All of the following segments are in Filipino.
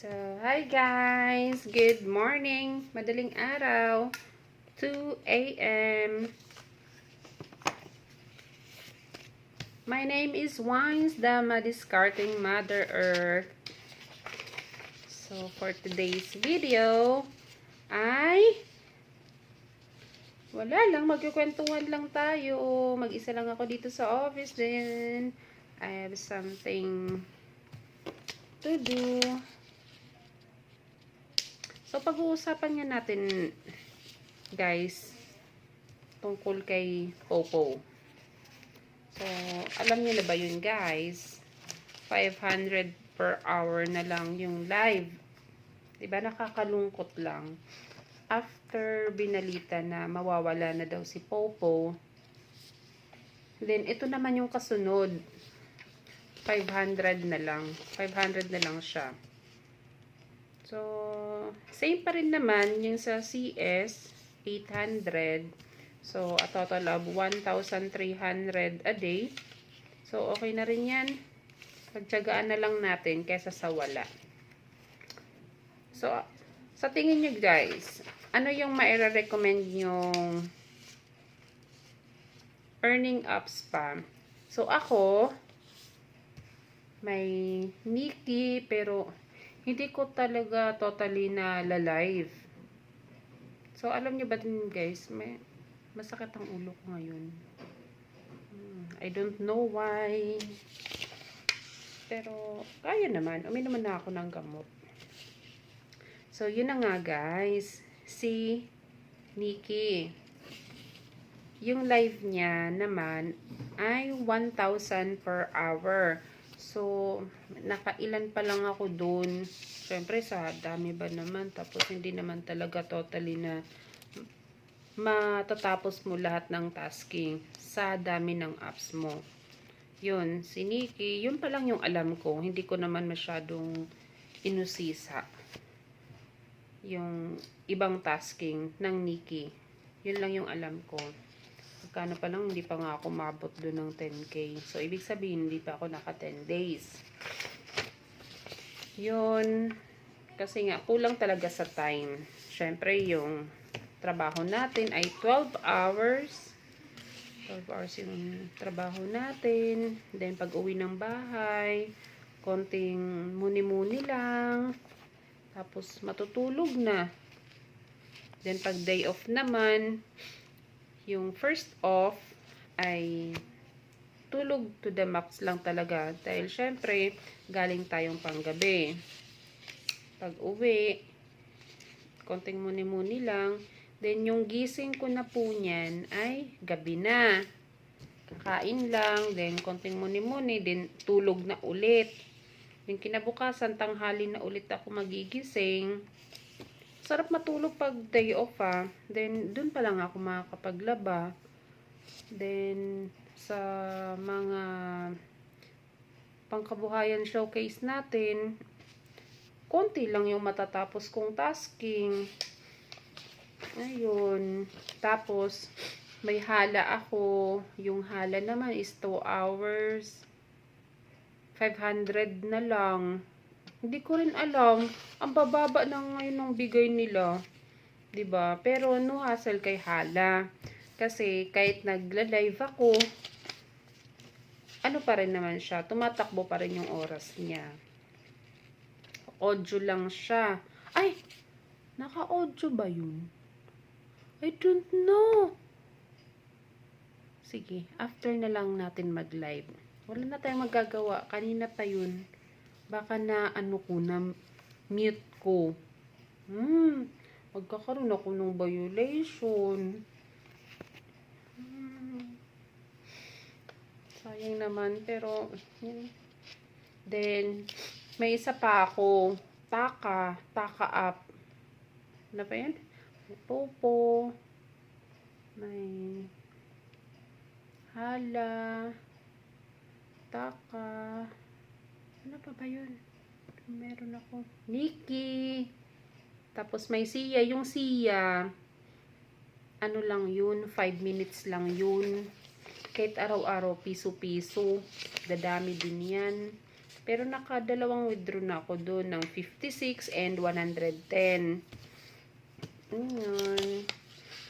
So, hi guys! Good morning! Madaling araw. 2 a.m. My name is Wines, the Madiscarting Mother Earth. So, for today's video, ay wala lang, magkukwentuhan lang tayo. Mag-isa lang ako dito sa office din. I have something to do. So, pag-uusapan nga natin, guys, tungkol kay Popo. So, alam niyo na ba yun, guys? 500 per hour na lang yung live. Diba, nakakalungkot lang. After binalita na mawawala na daw si Popo, then ito naman yung kasunod. 500 na lang. 500 na lang siya. So, same pa rin naman yung sa CS, 800. So, a total of 1,300 a day. So, okay na rin yan. Pagtsagaan na lang natin kesa sa wala. So, sa tingin nyo guys, ano yung maire-recommend yung earning apps pa? So, ako, may Nikki, pero hindi ko talaga totally na la-live. So, alam nyo ba din guys, may masakit ang ulo ko ngayon. Hmm, I don't know why. Pero, kaya naman. Uminom na ako ng gamot. So, yun na nga guys. Si Nikki. Yung live niya naman ay 1,000 per hour. So, nakailan pa lang ako dun. Siyempre, sa dami ba naman. Tapos, hindi naman talaga totally na matatapos mo lahat ng tasking sa dami ng apps mo. Yun, si Nikki, yun pa lang yung alam ko. Hindi ko naman masyadong inusisa yung ibang tasking ng Nikki. Yun lang yung alam ko. Magkano pa lang, hindi pa nga ako mabot doon ng 10k. So, ibig sabihin, hindi pa ako naka 10 days. Yun. Kasi nga, kulang talaga sa time. Siyempre, yung trabaho natin ay 12 hours. 12 hours yung trabaho natin. Then, pag uwi ng bahay, konting muni-muni lang. Tapos, matutulog na. Then, pag day off naman, yung first off ay tulog to the max lang talaga. Dahil, syempre, galing tayong panggabi. Pag uwi, konting muni-muni lang. Then, yung gising ko na po niyan ay gabi na. Kakain lang, then konting muni-muni, then tulog na ulit. Then, kinabukasan, tanghali na ulit ako magigising. Sarap matulog pag day off ah. Then, dun pa lang ako makakapaglaba. Then, sa mga pangkabuhayan showcase natin, konti lang yung matatapos kong tasking. Ayun. Tapos, may hala ako. Yung hala naman is 2 hours. 500 na lang. Hindi ko rin alam. Ang bababa na ngayon ng bigay nila. 'Di ba? Pero no hassle kay hala. Kasi kahit nagla-live ako, ano pa rin naman siya. Tumatakbo pa rin yung oras niya. Audio lang siya. Ay! Naka-audio ba yun? I don't know. Sige, after na lang natin mag-live. Wala na tayong magagawa. Kanina pa yun. Baka na ano ko, na mute ko. Hmm, magkakaroon ako ng violation. Hmm. Sayang naman, pero, yun. Then, may isa pa ako. Taka, taka up. Ano ba yan? May popo. May hala. Taka. Ano pa ba yun? Meron ako. Nikki. Tapos may siya. Yung siya, ano lang yun, 5 minutes lang yun. Kahit araw-araw, piso-piso. Dadami din yan. Pero nakadalawang withdraw na ako doon ng 56 and 110. Ayan.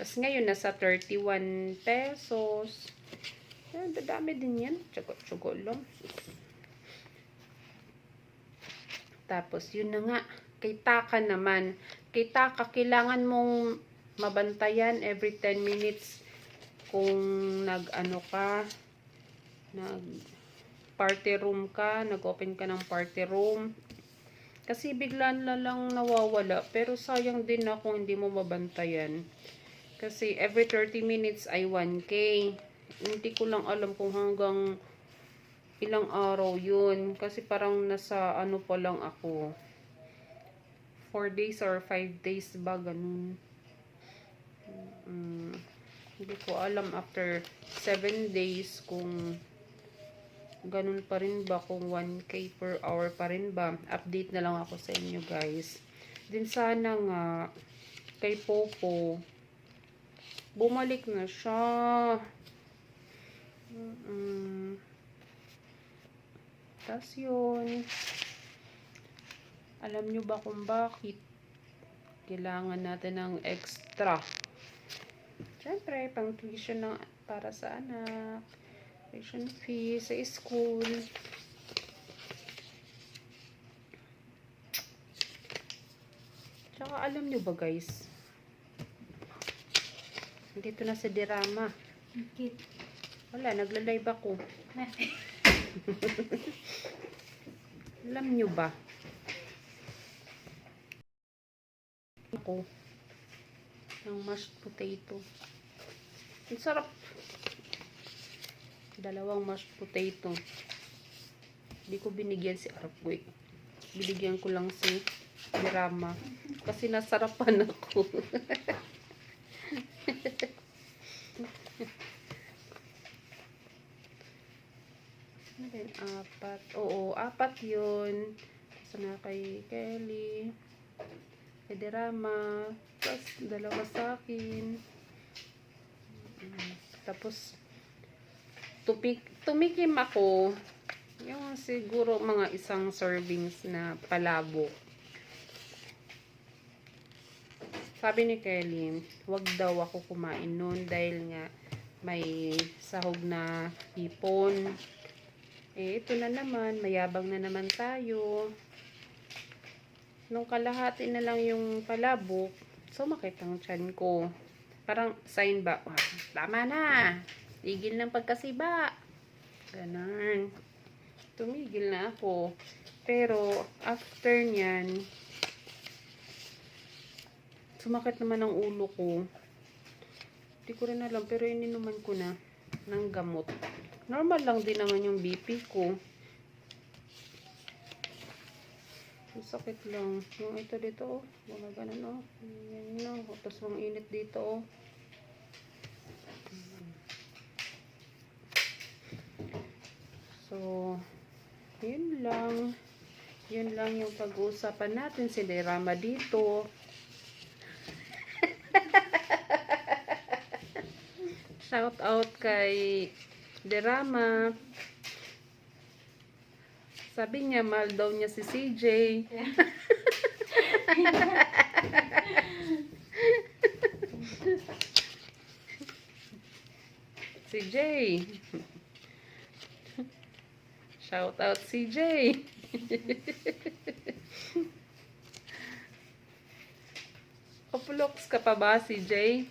Tapos ngayon, nasa 31 pesos. Ayan, dadami din yan. Tsugo-tsugo lang. Tapos, yun na nga. Kay Taka naman. Kay Taka, kailangan mong mabantayan every 10 minutes kung nag-ano ka, nag party room ka, nag-open ka ng party room. Kasi bigla lang nawawala. Pero sayang din na kung hindi mo mabantayan. Kasi every 30 minutes ay 1K. Hindi ko lang alam kung hanggang ilang araw yun. Kasi parang nasa ano pa lang ako. 4 days or 5 days ba, ganun. Mm, hindi ko alam after 7 days kung ganun pa rin ba, kung 1k per hour pa rin ba. Update na lang ako sa inyo guys. Din sana nga, kay Popo, bumalik na siya. Mm-mm. Tapos yun, alam nyo ba kung bakit kailangan natin ng extra? Siyempre, pang tuition ng, para sa anak. Tuition fee sa school. Tsaka alam nyo ba guys? Dito na sa dirama. Wala, nagla-live ako. Alam nyo ba? Ako. Ng mashed potato. Ang sarap. Dalawang mashed potato. Hindi ko binigyan si Arpoy. Binigyan ko lang si Dirama. Kasi nasarapan ako. Ano din? Apat. Oo, apat yun. Sana kay Kelly. Kay Derama. Tapos, dalawa sa akin. Tapos, tupik, tumikim ako. Yung siguro mga isang servings na palabo. Sabi ni Kelly, wag daw ako kumain noon dahil nga may sahog na hipon. Eh, ito na naman, mayabang na naman tayo. Nung kalahati na lang yung palabok, sumakit ang tiyan ko. Parang sign ba, "Ah, tama na, tigil ng pagkasiba. Ganon. Tumigil na ako. Pero, after nyan, sumakit naman ang ulo ko. Hindi ko rin alam, pero ininuman ko na ng gamot. Normal lang din naman yung BP ko. Ang sakit lang. Yung ito dito, oh. Mga ganun, oh. Yan lang. Oh. Tapos mga init dito, oh. So, yun lang. Yun lang yung pag-uusapan natin. Si Derama dito. Shout out kay Derama. Sabi niya, mahal daw niya si CJ. CJ. Shout out CJ. Kapuloks ka pa ba, CJ?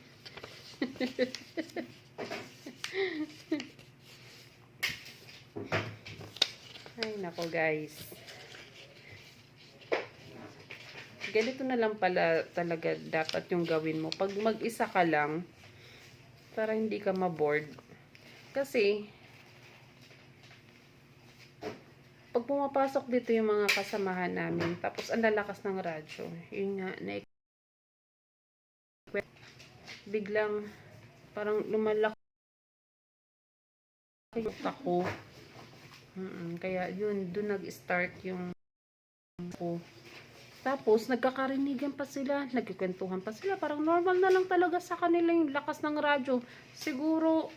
Ay, nako guys. Ganito na lang pala talaga dapat yung gawin mo. Pag mag-isa ka lang, para hindi ka ma-bored. Kasi, pag pumapasok dito yung mga kasamahan namin, tapos ang lalakas ng radyo, yun nga, na biglang, parang lumalaki ako. Mm kaya yun, doon nag-start yung ko. Tapos, nagkakarinigan pa sila, nagkikwentuhan pa sila. Parang normal na lang talaga sa kanila yung lakas ng radyo. Siguro,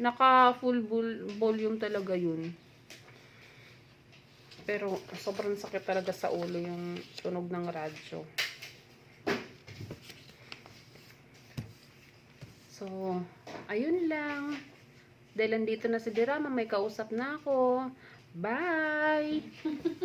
naka full vol- volume talaga yun. Pero sobrang sakit talaga sa ulo yung tunog ng radyo. So, ayun lang. Dahil andito na si Dirama, may kausap na ako. Bye!